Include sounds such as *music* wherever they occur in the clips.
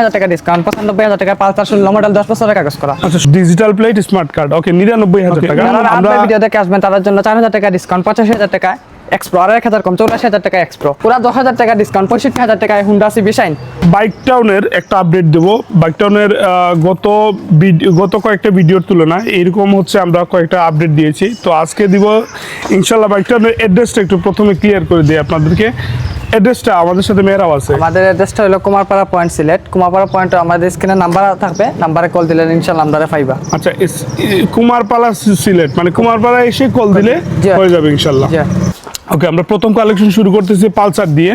হাজার টাকা ডিসকাউন্ট পঁচানব্বই হাজার টাকা পাঁচ ষোলো মডেল দশ বছরের কাগজ করা। আচ্ছা digital plate smart card okay নিরানব্বই হাজার টাকা। আমরা ভিডিও আসবেন তাদের জন্য চার হাজার টাকা ডিসকাউন্ট পঁচাশি হাজার টাকা এক্সপ্রো আর এক হাজার কম চৌরাশি হাজার টাকা এক্সপ্রো পুরো দশ হাজার টাকা ডিসকাউন্ট পঁয়ষট্টি হাজার টাকায় হুন্ডা সিবি শাইন বাইক টাউনের একটা আপডেট দেব। বাইক টাউনের গত গত কয়েকটা ভিডিওর তুলনায় এরকম হচ্ছে আমরা কয়েকটা আপডেট দিয়েছি। তো আজকে দিব ইনশাল্লাহ বাইক টাউনের অ্যাড্রেসটা একটু প্রথমে ক্লিয়ার করে দিই আপনাদেরকে। অ্যাড্রেসটা আমাদের সাথে মেয়েরাও আছে। আমাদের অ্যাড্রেসটা হলো কুমারপাড়া পয়েন্ট সিলেট। কুমারপাড়া পয়েন্ট আমাদের স্ক্রিনে নাম্বার থাকবে। নাম্বারে কল দিলে ইনশাল্লাহ আমরা পাইবা। আচ্ছা কুমারপাড়া সিলেট মানে কুমারপাড়া এসে কল দিলে হয়ে যাবে ইনশাল্লাহ জি। ওকে আমরা প্রথম কালেকশন শুরু করতেছি পালসার দিয়ে।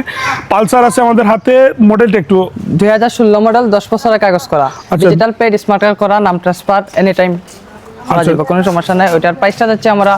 পালসার আছে আমাদের হাতে মডেলটা একটু দুই হাজার ষোলো মডেল দশ বছরের কাগজ করা। ডিজিটাল পেড স্মার্ট কার্ড করা নাম ট্রান্সফার এনি টাইম করা আচ্ছা। যাবে কোনো সমস্যা নাই। ওইটার প্রাইসটা যাচ্ছে আমরা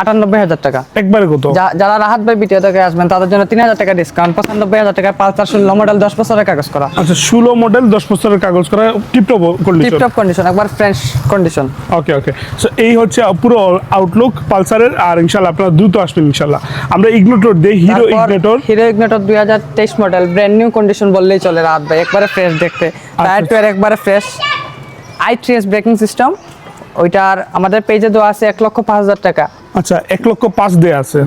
আটানব্বই হাজার টাকা। একবারে কত? যারা রাহাত ভাই ভিডিও থেকে আসবেন তাদের জন্য তিন হাজার টাকা ডিসকাউন্ট পঁচানব্বই হাজার টাকা পালসার ষোলো মডেল দশ বছরের কাগজ করা। আচ্ছা ষোলো মডেল দশ বছরের কাগজ করা টিপটপ কন্ডিশন টিপটপ কন্ডিশন একবার fresh condition okay okay so এই হচ্ছে পুরো আউটলুক পালসারের আর ইনশাল্লাহ আপনারা দ্রুত আসবেন ইনশাল্লাহ। আমরা ইগনোটর দিই হিরো ইগনোটর হিরো ইগনেটর দুই হাজার তেইশ মডেল ব্র্যান্ড নিউ কন্ডিশন বললেই চলে রাহাত ভাই একবারে ফ্রেশ দেখতে। আচ্ছা। টায়ার টুয়ার একবারে fresh I three S braking system ওইটার আমাদের পেজে দেওয়া আছে এক লক্ষ পাঁচ হাজার টাকা। আচ্ছা এক লক্ষ পাঁচ দেয়া আছে।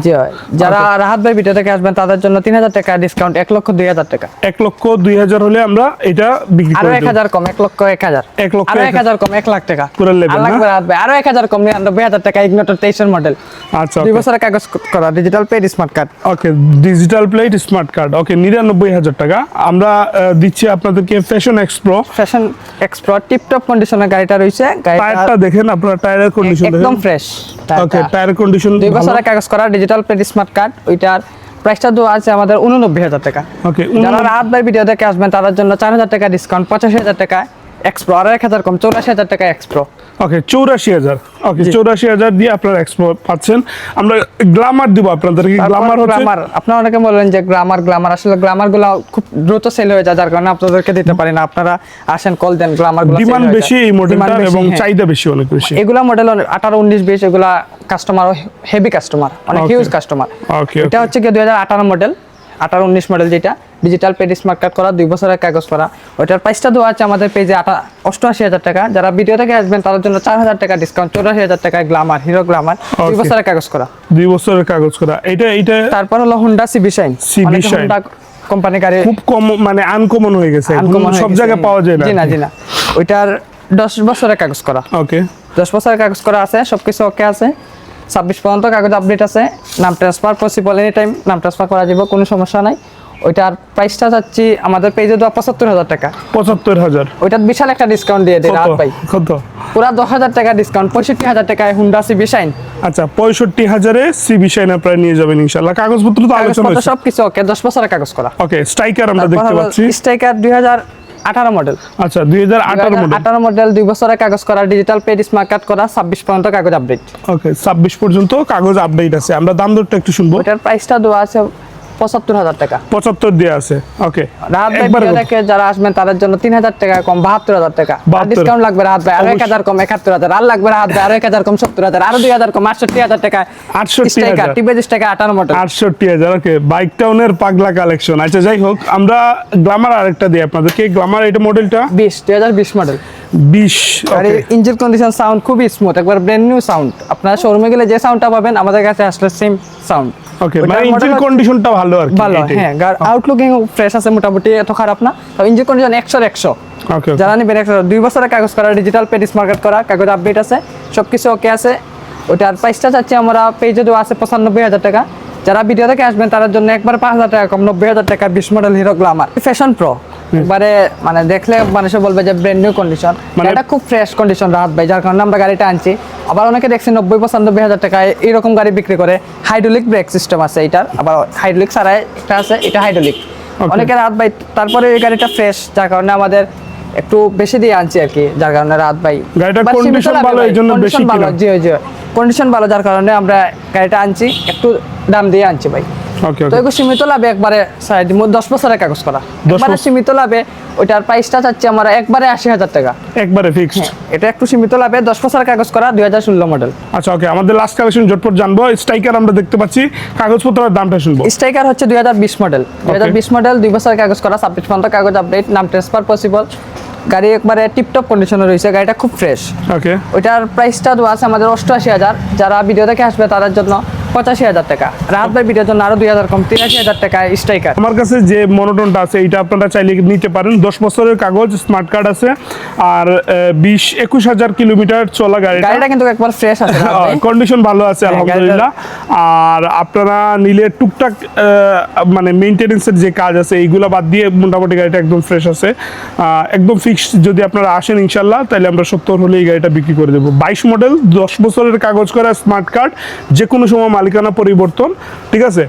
যারা রাহাত ভাই ভিডিও থেকে আসবেন তাদের জন্য তিন হাজার টাকা ডিসকাউন্ট এক লক্ষ দুই হাজার টাকা। এক লক্ষ দুই হাজার হলে আমরা এটা বিক্রি আরও এক হাজার কম এক লক্ষ এক হাজার। এক লক্ষ এক হাজার কম এক লাখ টাকা। নেবেন, লাগবে রাহাত ভাই আরও এক হাজার কম নিরানব্বই হাজার টাকা ইগনোটর তেইশের মডেল আচ্ছা দুই বছরের কাগজ করা digital paid smart card okay digital plate smart card okay নিরানব্বই হাজার টাকা। আমরা দিচ্ছি আপনাদেরকে fashion Xpro fashion Xpro tiptop কন্ডিশনের গাড়িটা রয়েছে টায়ারটা দেখেন আপনারা টায়ারের কন্ডিশন একদম ফ্রেশ ওকে টায়ার কন্ডিশন দুই বছরের কাগজ করা ডিজিটাল প্লেট স্মার্ট কার্ড ওইটার প্রাইসটা দেওয়া আছে আমাদের উননব্বই হাজার টাকা। ওকে যারা রাত ভাই ভিডিও দেখে আসবেন তাদের জন্য চার হাজার টাকা ডিসকাউন্ট পঁচাশি হাজার টাকা এক্সপ্রো আর এক হাজার কম চৌরাশি হাজার টাকা এক্সপ্রো ওকে চৌরাশি হাজার। ওকে চৌরাশি হাজার দিয়ে আপনারা এক্সপ্রো পাচ্ছেন। আমরা গ্লামার দিব আপনাদেরকে গ্লামার গ্রামার আপনারা অনেকে বললেন যে গ্রামার গ্লামার আসলে গ্রামারগুলো খুব দ্রুত সেল হয়ে যায় যার কারণে আপনাদেরকে দিতে পারি না। আপনারা আসেন কল দেন গ্রামারগুলো ডিমান্ড বেশি এই মডেলটার এবং হ্যাঁ। চাহিদা বেশি অনেক বেশি। এগুলা মডেল আঠারো উনিশ বিশ এগুলা কাস্টমার হেভি কাস্টমার অনেক হিউজ কাস্টমার ওকে এটা হচ্ছে কি দুই হাজার আঠারো মডেল আঠারো উনিশ মডেল যেটা ডিজিটাল পেড স্মার্ট কার্ড করা দুই বছরের কাগজ করা। ওইটার প্রাইসটা দেওয়া আছে আমাদের পেজে আটা অষ্টআশি হাজার টাকা। যারা ভিডিও থেকে আসবেন তাদের জন্য চার হাজার টাকা ডিসকাউন্ট চৌরাশি হাজার টাকা গ্লামার হিরো গ্লামার দুই বছরের কাগজ করা। দুই বছরের কাগজ করা। এটা এটা তারপর হলো Honda CB Shine Shine। Honda company গাড়ি খুব কম মানে আনকমন হয়ে গেছে। সব জায়গায় পাওয়া যায় না জি না জি না। ওইটার দশ বছরের কাগজ করা। ওকে দশ বছরের কাগজ করা আছে সবকিছু ওকে আছে। ছাব্বিশ পর্যন্ত কাগজ আপডেট আছে নাম ট্রান্সফার পসিবল এনি টাইম নাম ট্রান্সফার করা যাবে কোনো সমস্যা নাই। ওইটার প্রাইসটা চাচ্ছি আমাদের পেজে দেওয়া পঁচাত্তর হাজার টাকা। পঁচাত্তর হাজার। ওইটার বিশাল একটা ডিসকাউন্ট দিয়ে রাত কত? ভাই। কত? পুরা দশ হাজার টাকা ডিসকাউন্ট পঁয়ষট্টি হাজার টাকায় হুন্ডা সিবি শাইন আচ্ছা পঁয়ষট্টি হাজারে সিবি শাইন আপনারা নিয়ে যাবেন ইনশাল্লাহ কাগজপত্র তো আলোচনা সব কিছু ওকে দশ বছরের কাগজ করা। ওকে স্ট্রাইকার আমরা দেখতে পাচ্ছি। স্ট্রাইকার দুই হাজার আঠারো মডেল আচ্ছা দুই হাজার আঠারো মডেল আঠারো মডেল দুই বছরের কাগজ করা ডিজিটাল পেড স্মার্ট কার্ড করা ছাব্বিশ পর্যন্ত কাগজ আপডেট ওকে ছাব্বিশ পর্যন্ত কাগজ আপডেট আছে। আমরা দাম দরটা একটু শুনব। এটার প্রাইসটা দেওয়া আছে পঁচাত্তর হাজার টাকা। পঁচাত্তর দেওয়া আছে ওকে রাত ভাই দেখে যারা আসবেন তাদের জন্য তিন হাজার টাকা কম বাহাত্তর হাজার টাকা। ডিসকাউন্ট লাগবে রাত ভাই আরও এক হাজার কম একাত্তর হাজার। আর লাগবে রাত ভাই আরও এক হাজার কম সত্তর হাজার। আরও দুই হাজার কম আটষট্টি হাজার টাকা। 68,000 টিবেজিস টাকা আঠারো মডেল আটষট্টি হাজার ওকে বাইক টাউনের পাগলা কালেকশন আচ্ছা যাই হোক আমরা গ্লামার আরেকটা দিই আপনাদেরকে। গ্লামার এটা মডেলটা বিশ দুই হাজার বিশ মডেল বিশ আর ওকে ইঞ্জিন কন্ডিশন সাউন্ড খুবই স্মুথ একবার ব্র্যান্ড নিউ সাউন্ড আপনারা শোরুমে গেলে যে সাউন্ডটা পাবেন আমাদের কাছে আসলে সেম সাউন্ড ওকে মানে ইঞ্জিন কন্ডিশনটা ভালো আর কি ভালো। হ্যাঁ আউটলুকিং ফ্রেশ আছে মোটামুটি এত খারাপ না। তবে ইঞ্জিন কন্ডিশন একশোর একশো। ওকে যারা নিবেন একশো। দুই বছরের কাগজ করা ডিজিটাল পেডিস মার্কেট করা কাগজ আপডেট আছে সব কিছু ওকে আছে। ওটার প্রাইসটা চাচ্ছি আমরা পেজে দেওয়া আছে পঁচানব্বই হাজার টাকা। যারা ভিডিও থেকে আসবেন তাদের জন্য একবার পাঁচ হাজার টাকা কম নব্বই হাজার টাকা বিশ model Hero Glamour fashion pro একবারে মানে দেখলে মানুষে বলবে যে ব্র্যান্ড নিউ কন্ডিশন এটা খুব ফ্রেশ কন্ডিশন রাহাত ভাই যার কারণে আমরা গাড়িটা আনছি। আবার অনেকে দেখছি নব্বই পঁচানব্বই হাজার টাকায় গাড়ি বিক্রি করে। হাইড্রোলিক ব্রেক সিস্টেম আছে এটার আবার হাইড্রোলিক ছাড়াই একটা আছে এটা হাইড্রোলিক অনেকে রাত ভাই তারপরে এই গাড়িটা ফ্রেশ যার কারণে আমাদের একটু বেশি দিয়ে আনছি আর কি যার কারণে রাত ভাই। লাভে ভালো, এই জন্য বেশি ভালো জি জি। কন্ডিশন ভালো যার কারণে আমরা গাড়িটা আনছি একটু দাম দিয়ে আনছি ভাই। তো এগুলো সীমিত লাভে একবারে সাইড দশ বছরের কাগজ করা। একবারে সীমিত লাভে ওইটার প্রাইসটা চাচ্ছি আমরা একবারে আশি হাজার টাকা। একবারে ফিক্সড এটা একটু সীমিত লাভে দশ বছরের কাগজ করা দুই হাজার ষোলো মডেল আচ্ছা ওকে আমাদের লাস্ট কালেকশন ঝটপট জানব। স্ট্রাইকার আমরা দেখতে পাচ্ছি কাগজপত্রের দামটা শুনব। স্ট্রাইকার হচ্ছে দুই হাজার বিশ মডেল দুই হাজার বিশ মডেল দুই বছরের কাগজ করা ছাব্বিশ পর্যন্ত কাগজ আপডেট নাম ট্রান্সফার পসিবল গাড়ি একবারে টিপটপ কন্ডিশনে রয়েছে গাড়িটা খুব ফ্রেশ ওকে ওইটার প্রাইসটা দেওয়া আছে আমাদের অষ্টআশি হাজার। যারা ভিডিও দেখে আসবে তাদের জন্য পঁচাশি হাজার টাকা। রাহাত ভাই ভিডিওর জন্য আরও দুই হাজার কম তিরাশি হাজার টাকা স্ট্রাইকার আমার কাছে যে মনোটনটা আছে এটা আপনারা চাইলে নিতে পারেন। দশ বছরের কাগজ স্মার্ট কার্ড আছে। আর বিশ একুশ হাজার কিলোমিটার চলা গাড়িটা। গাড়িটা কিন্তু একবার ফ্রেশ আছে কন্ডিশন *laughs* ভালো আছে হ্যাঁ, আলহামদুলিল্লাহ। আর আপনারা নিলে টুকটাক মানে মেনটেনেন্সের যে কাজ আছে এইগুলো বাদ দিয়ে মোটামুটি গাড়িটা একদম ফ্রেশ আছে। একদম ফিক্সড যদি আপনারা আসেন ইনশাল্লাহ তাহলে আমরা সত্তর হলে এই গাড়িটা বিক্রি করে দেবো। বাইশ মডেল দশ বছরের কাগজ করা স্মার্ট কার্ড যে কোনো সময় মালিকানা পরিবর্তন ঠিক আছে?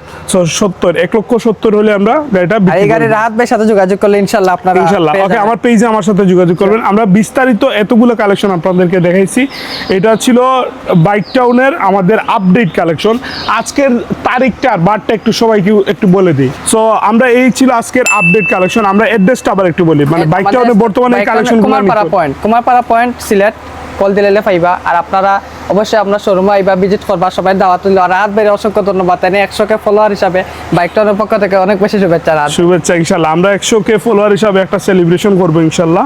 সত্তর এক লক্ষ সত্তর হলে আমরা গাড়িটা এই করে রাহাত ভাইয়ের সাথে যোগাযোগ করলে ইনশাল্লাহ আপনারা ইনশাল্লাহ ওকে আমার পেজে আমার সাথে যোগাযোগ করবেন। আমরা বিস্তারিত এতগুলো কালেকশন আপনাদেরকে দেখাইছি। এটা ছিল বাইক টাউনের আমাদের আপডেট কালেকশন আজকের তারিখটা বারটা একটু সবাইকে একটু বলে দিই। সো আমরা এই ছিল আজকের আপডেট কালেকশন আমরা অ্যাড্রেসটা আবার একটু বলি। মানে বাইক টাউনে বর্তমানে বাইক টাউনে collection Kumarpara point Kumarpara point Sylhet call দিলে পাইবা আর আপনারা অবশ্যই আপনার শোরুমে আইবা ভিজিট করবা সবাই দাওয়াত দিল আর রাত বেড়ে অসংখ্য ধন্যবাদ। এনে একশো কে ফলোয়ার হিসাবে বাইক টাউনের পক্ষ থেকে অনেক বেশি শুভেচ্ছা রাত। শুভেচ্ছা ইনশাল্লাহ। আমরা একশো কে ফলোয়ার হিসাবে একটা সেলিব্রেশন করব ইনশাল্লাহ।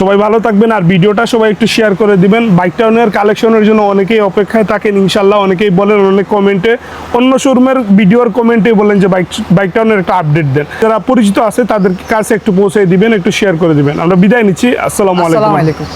সবাই ভালো থাকবেন আর ভিডিওটা সবাই একটু শেয়ার করে দিবেন। বাইক টাউনের কালেকশনের জন্য অনেকেই অপেক্ষায় থাকেন ইনশাল্লাহ। অনেকেই বলেন অনেক কমেন্টে অন্য শোরুমের ভিডিওর কমেন্টে বলেন যে বাইক বাইক টাউনের একটা আপডেট দেন। যারা পরিচিত আছে তাদের কাছে একটু পৌঁছে দিবেন একটু শেয়ার করে দিবেন। আমরা বিদায় নিচ্ছি। আসসালামু আলাইকুম।